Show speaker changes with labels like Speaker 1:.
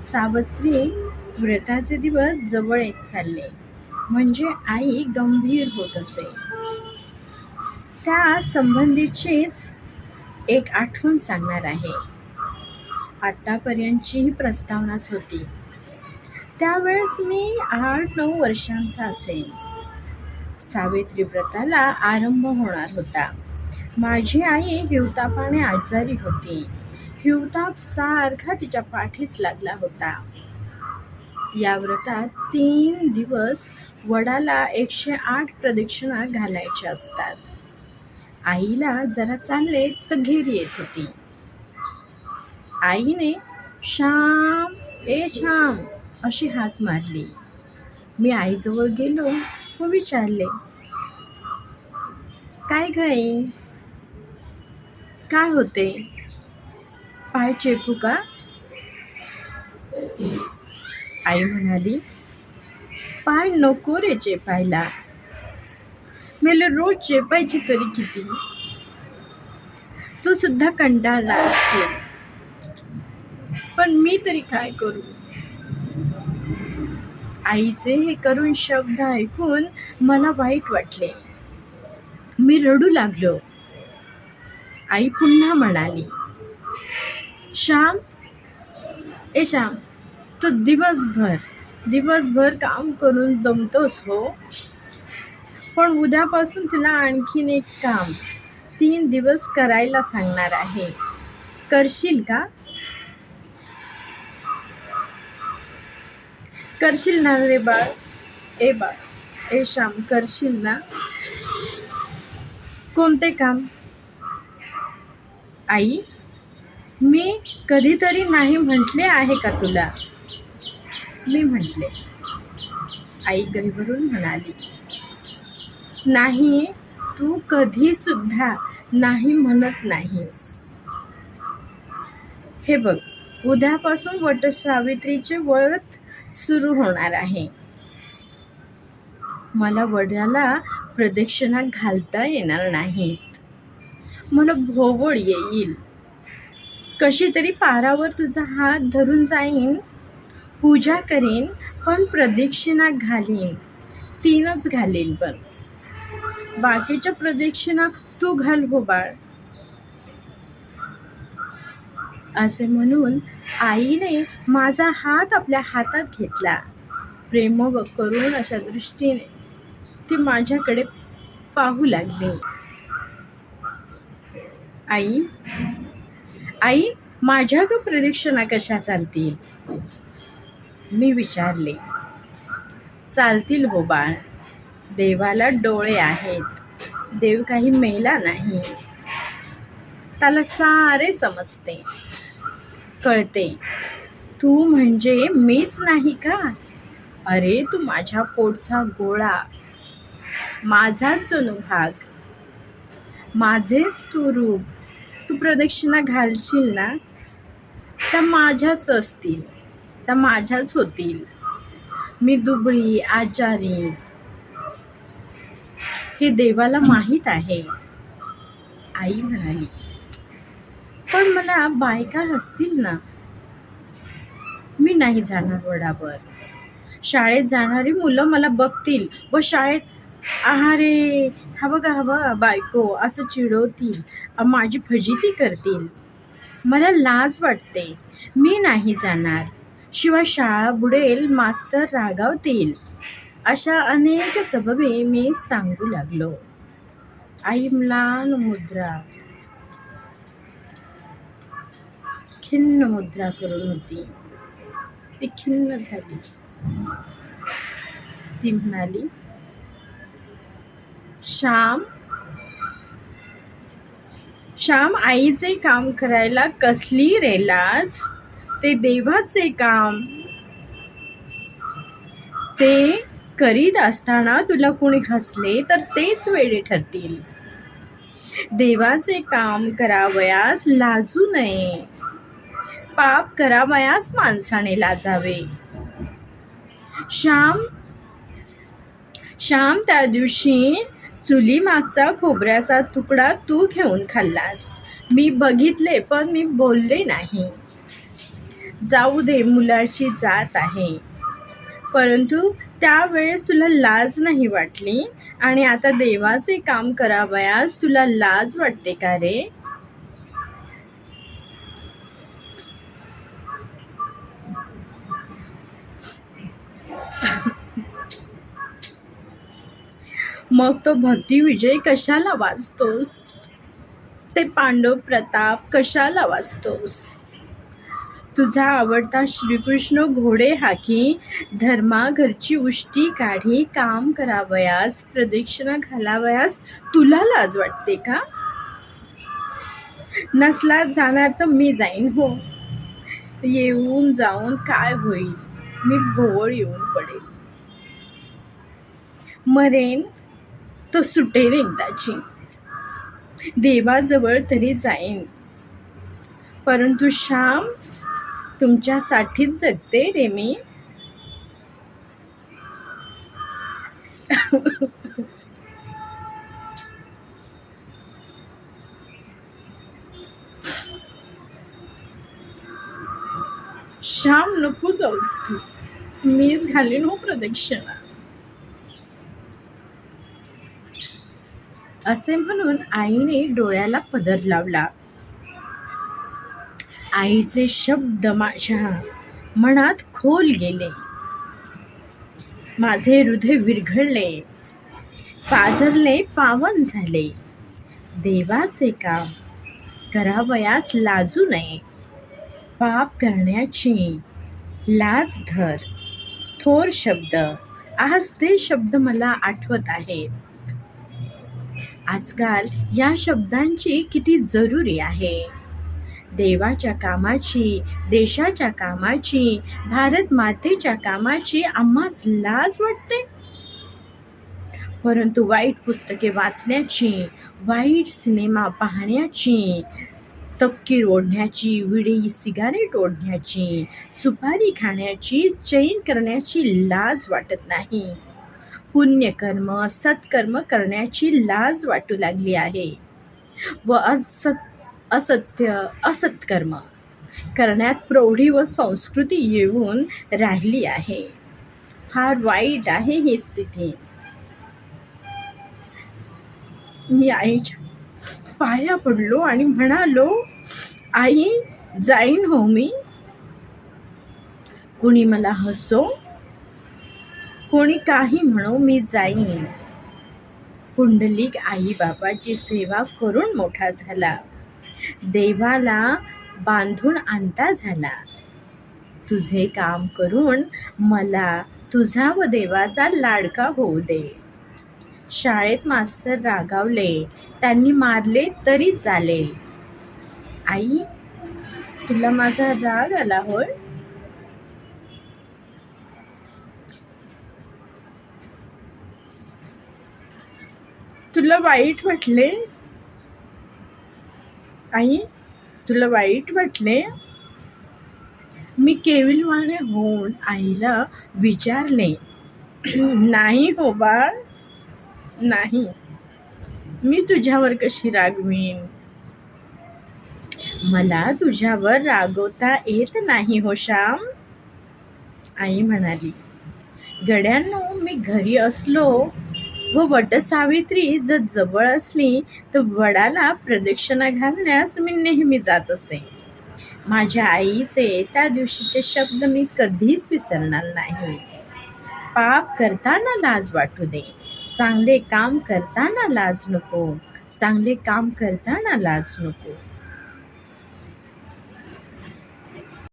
Speaker 1: सावित्री व्रताचे दिवस जवळ येत चालले. म्हणजे आई गंभीर होत असे. त्या संबंधीचीच एक आठवण सांगणार आहे. आत्तापर्यंतची ही प्रस्तावनाच होती. त्यावेळेस मी आठ नऊ वर्षांचा असेल सावित्री व्रताला आरंभ होणार होता. माझी आई हिवतापाने आजारी होती. हिवताप सारखा तिच्या पाठीस लागला होता. या व्रतात तीन दिवस वडाला एकशे आठ प्रदक्षिणा घालायच्या असतात. आईला जरा चालले तर घेर येत होती. आईने श्याम ए श्याम अशी हात मारली. मी आईजवळ गेलो व विचारले काय गाई काय होते? पाय चेपू का? आई म्हणाली पाय नको रे चेपायला. मेले रोज चेपायची तरी किती? तू सुद्धा कंटाळला असशील. पण मी तरी काय करू? आईचे हे करून शब्द ऐकून मला वाईट वाटले. मी रडू लागलो. आई पुन्हा म्हणाली श्याम? ए श्याम तू दिवसभर दिवसभर काम करून दमतोस हो. पण उद्यापासून तुला आणखीन एक काम तीन दिवस करायला सांगणार आहे. करशील का? करशील ना रे बाळ? ए बाळ ए श्याम करशील ना? कोणते काम? आई? मी कधीतरी नाही म्हटले आहे का तुला? मी म्हटले आई गहीवरून म्हणाली नाही तू कधी सुद्धा नाही म्हणत नाहीस. हे बघ उद्यापासून वटसावित्रीचे व्रत सुरू होणार आहे. मला वड्याला प्रदक्षिणा घालता येणार नाहीत. मला भोवळ येईल. कशी तरी पारावर तुझा हात धरून जाईन पूजा करीन पण प्रदक्षिणा घालीन. तीनच घालीन पण. बाकीच्या प्रदक्षिणा तू घाल हो बाळ. असे म्हणून आईने माझा हात आपल्या हातात घेतला. प्रेम व करून अशा दृष्टीने ती माझ्याकडे पाहू लागली. आई आई माझ्या ग प्रदक्षिणा कशा चालतील? मी विचारले. चालतील हो बाळ. देवाला डोळे आहेत. देव काही मेला नाही. त्याला सारे समजते. कळते. तू म्हणजे मीच नाही का? अरे तू माझ्या पोटचा गोळा. माझाच जणू भाग. माझेच तू रूप. तू प्रदक्षिणा घालशील ना त्या माझ्याच असतील त्या माझ्याच होतील. मी दुबळी आजारी. हे देवाला माहीत आहे. आई म्हणाली पण मला बायका हसतील ना मी नाही जाणार वडावर. शाळेत जाणारी मुलं मला बघतील. व शाळेत आहारे हा बघा हवं बायको असं चिडवतील माझी फजिती करतील. मला लाज वाटते. मी नाही जाणार. शिवाय शाळा बुडेल मास्तर रागावतील. अशा अनेक सबबे मी सांगू लागलो. आई म्लान मुद्रा. खिन्न मुद्रा करून होती. ती खिन्न झाली. ती म्हणाली श्याम? श्याम आईचे काम करायला कसली रेलाज? ते देवाचे काम. ते करीत असताना तुला कोणी हसले तर तेच वेळे ठरतील. देवाचे काम करावयास लाजू नये. पाप करावयास माणसाने लाजावे. श्याम? श्याम त्या दिवशी चुली मागचा खोबऱ्याचा तुकडा तू घेऊन खाल्लास. मी बघितले पण मी बोलले नाही. जाऊ दे मुलाची जात आहे. परंतु त्यावेळेस तुला लाज नाही वाटली? आणि आता देवाचे काम करावयास तुला लाज वाटते का रे? मग तो भक्ती विजय कशाला वाचतोस ते पांडव प्रताप कशाला वाचतोस तुझा आवडता श्रीकृष्ण घोडे हाकी धर्मा घरची उष्टी काढी काम करावयास प्रदक्षिणा घालावयास तुला लाज वाटते का? नसला जाणार तर मी जाईन हो. येऊन जाऊन काय होईल? मी भोवळ येऊन पडेल मरेन? तो सुटेल एकदाची. देवाजवळ तरी जाईन. परंतु श्याम तुमच्यासाठीच जगते रे मी. श्याम नको जाऊस तू. मीच घालीन हो प्रदक्षिणा. असे म्हणून आईने डोळ्याला पदर लावला. आईचे शब्द माझ्या मनात खोल गेले. माझे हृदय विरघळले. पाजरले पावन झाले. देवाचे काम करावयास लाजू नये. पाप करण्याची लाज धर. थोर शब्द. आज ते शब्द मला आठवत आहेत. आजकाल या शब्दांची किती जरुरी आहे. देवाच्या कामाची देशाच्या कामाची भारत मातेच्या कामाची आम्हाच लाज वाटते. परंतु वाईट पुस्तके वाचण्याची वाईट सिनेमा पाहण्याची तपकीर ओढण्याची विडी सिगारेट ओढण्याची सुपारी खाण्याची चैन करण्याची लाज वाटत नाही. पुण्यकर्म सत्कर्म करण्याची लाज वाटू लागली आहे. व असत असत्य असत्कर्म करण्यात प्रौढी व संस्कृती येऊन राहिली आहे. फार वाईट आहे ही स्थिती. मी आईच्या पाया पडलो आणि म्हणालो आई जाईन हो मी. कुणी मला हसो कोणी काही म्हणो मी जाईन. पुंडलिक आई बाबाची सेवा करून मोठा झाला. देवाला बांधून आणता झाला. तुझे काम करून मला तुझा व देवाचा लाडका होऊ दे. शाळेत मास्तर रागावले त्यांनी मारले तरी चालेल. आई तुला माझा राग आला होय? तुला वाईट वाटले? आई तुला वाईट वाटले? मी केविलवाणे होऊन आईला विचारले नाही हो बाळ नाही. मी तुझ्यावर कशी रागवीन? मला तुझ्यावर रागवता येत नाही हो श्याम. आई म्हणाली गड्यांनो मी घरी असलो हो, व वटसावित्री जर जवळ असली तर वडाला प्रदक्षिणा घालण्यास मी नेहमी जात असे. माझ्या आईचे त्या दिवशीचे शब्द मी कधीच विसरणार नाही. पाप करताना लाज वाटू दे. चांगले काम करताना लाज नको. चांगले काम करताना लाज नको.